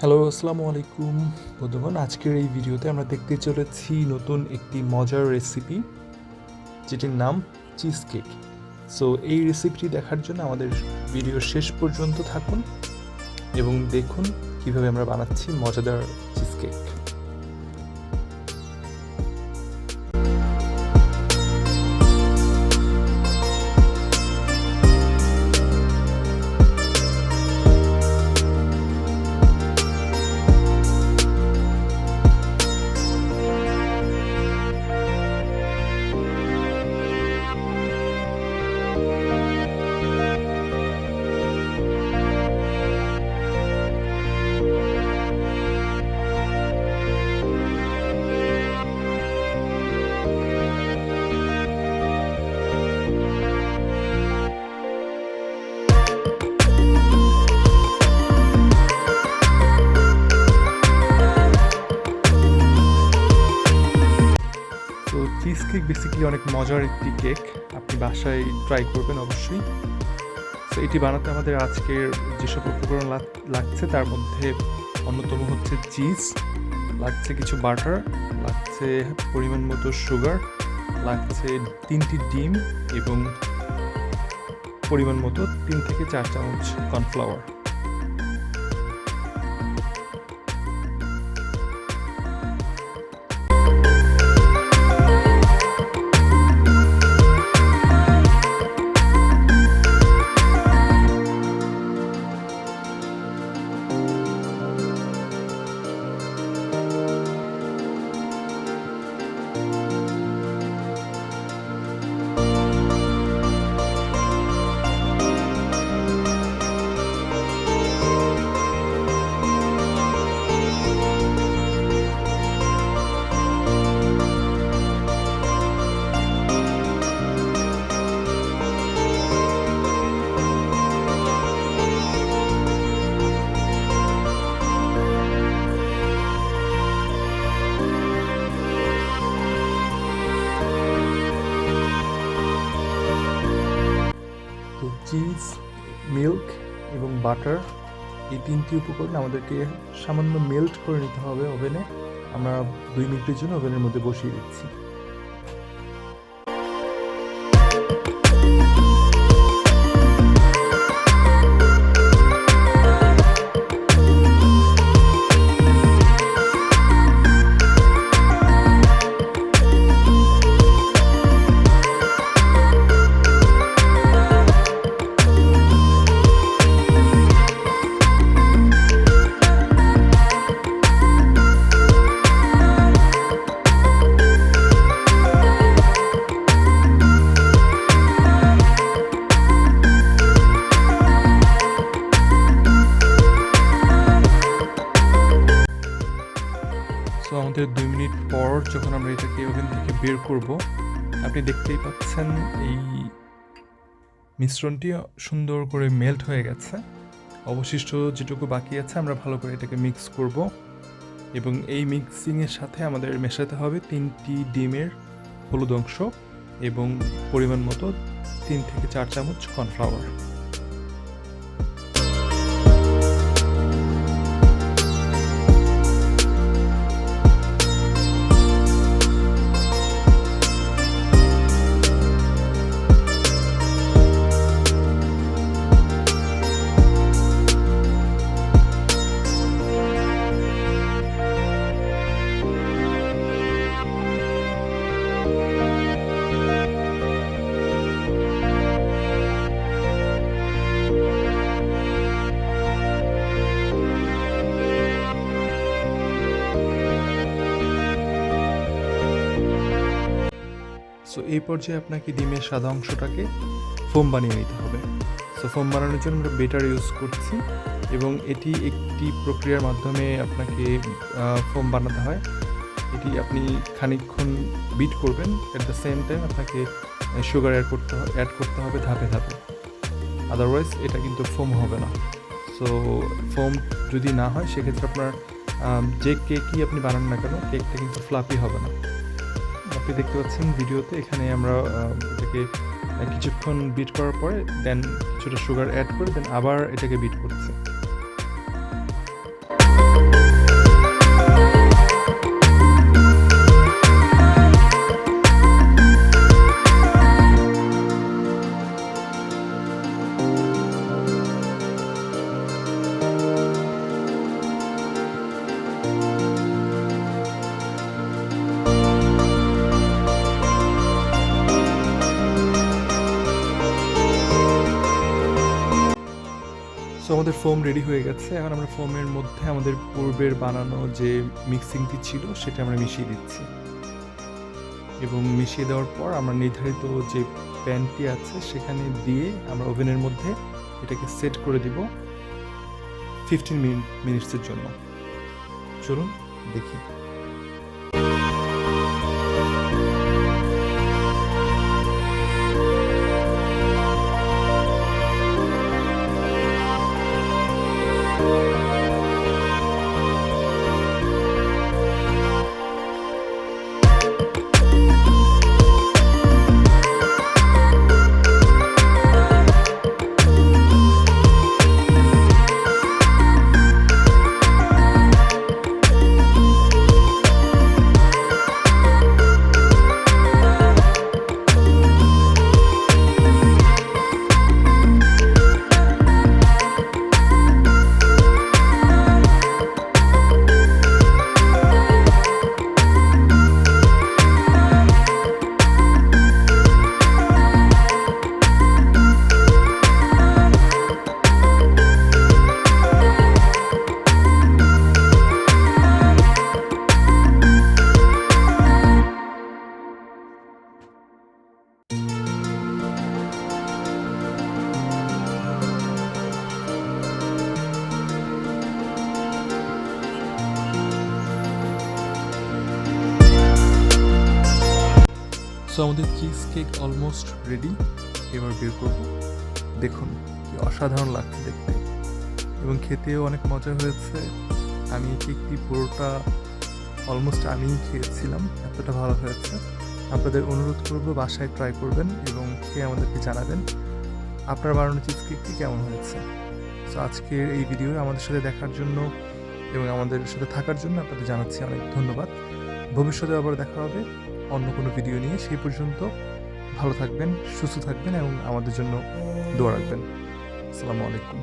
Hello, আসসালামু আলাইকুম। বন্ধুগণ, আজকের এই ভিডিওতে আমরা দেখতে চলেছি নতুন একটি মজার রেসিপি যেটির নাম চিজ কেক সো এই রেসিপিটি দেখার জন্য আমাদের ভিডিও শেষ পর্যন্ত থাকুন এবং দেখুন কীভাবে আমরা বানাচ্ছি মজাদার চিজ কেক কেক বেসিক্যালি অনেক মজার একটি কেক আপনি বাসায় ট্রাই করবেন অবশ্যই। তো এটি বানাতে আমাদের আজকের যেসব উপকরণ লাগ- লাগছে তার মধ্যে অন্যতম হচ্ছে চিজ লাগছে কিছু বাটার লাগছে পরিমাণ মতো সুগার লাগছে তিনটি ডিম এবং পরিমাণ মতো তিন থেকে চার চামচ কর্নফ্লাওয়ার বাটার, এই তিনটি উপকরণ আমাদেরকে সামান্য মেল্ট করে নিতে হবে ওভেনে আমরা দুই মিনিটের জন্য ওভেনের মধ্যে বসিয়ে দিচ্ছি। আমাদের দুই মিনিট পর যখন আমরা এটাকে ওভেন থেকে বের করব, আপনি দেখতেই পাচ্ছেন এই মিশ্রণটি সুন্দর করে মেল্ট হয়ে গেছে। অবশিষ্ট যেটুকু বাকি আছে, আমরা ভালো করে এটাকে মিক্স করব এবং এই মিক্সিংয়ের সাথে আমাদের মেশাতে হবে তিনটি ডিমের হলুদ অংশ এবং পরিমাণ মতো তিন থেকে চার চামচ কর্নফ্লাওয়ার সো এই পর্যায়ে আপনাকে ডিমের সাদা অংশটাকে ফোম বানিয়ে নিতে হবে। সো ফোম বানানোর জন্য আমরা বেটার ইউজ করছি এবং এটি একটি প্রক্রিয়ার মাধ্যমে আপনাকে ফোম বানাতে হয়। এটি আপনি খানিকক্ষণ বিট করবেন। অ্যাট দ্য সেম টাইম আপনাকে সুগার অ্যাড করতে হবে অ্যাড করতে হবে ধাপে ধাপে। আদারওয়াইজ এটা কিন্তু ফোম হবে না। সো ফোম যদি না হয়, সেক্ষেত্রে আপনার যে কেকই আপনি বানান না কেন কেকটা কিন্তু ফ্লাপি হবে না। আপনি দেখতে পাচ্ছেন ভিডিওতে। এখানে আমরা এটাকে কিছুক্ষণ বিট করার পরে দেন কিছুটা সুগার অ্যাড করে দেন আবার এটাকে বিট করছি। সো আমাদের ফোম রেডি হয়ে গেছে। এখন আমরা ফোমের মধ্যে আমাদের পূর্বের বানানো যে মিক্সিংটি ছিল, সেটা আমরা মিশিয়ে দিচ্ছি। এবং মিশিয়ে দেওয়ার পর আমরা নির্ধারিত যে প্যানটি আছে, সেখানে দিয়ে আমরা ওভেনের মধ্যে এটাকে সেট করে দিব ফিফটিন মিনিট মিনিটসের জন্য। চলুন দেখি। সো আমাদের চিজ কেক অলমোস্ট রেডি এবার বের করব। দেখুন, কি অসাধারণ লাগছে দেখতে। এবং খেতেও অনেক মজা হয়েছে। আমি এই কেকটি পুরোটা অলমোস্ট আমিই খেয়েছিলাম। এতটা ভালো হয়েছে। আপনাদের অনুরোধ করব, বাসায় ট্রাই করবেন এবং খেয়ে আমাদেরকে জানাবেন। আপনার বানানো চিজ কেকটি কেমন হয়েছে? সো আজকের এই ভিডিও আমাদের সাথে দেখার জন্য এবং আমাদের সাথে থাকার জন্য আপনাদের জানাচ্ছি অনেক ধন্যবাদ। ভবিষ্যতে আবার দেখা হবে। অন্য কোনো ভিডিও নিয়ে সেই পর্যন্ত ভালো থাকবেন, সুস্থ থাকবেন এবং আমাদের জন্য দোয়া রাখবেন। আসসালামু আলাইকুম।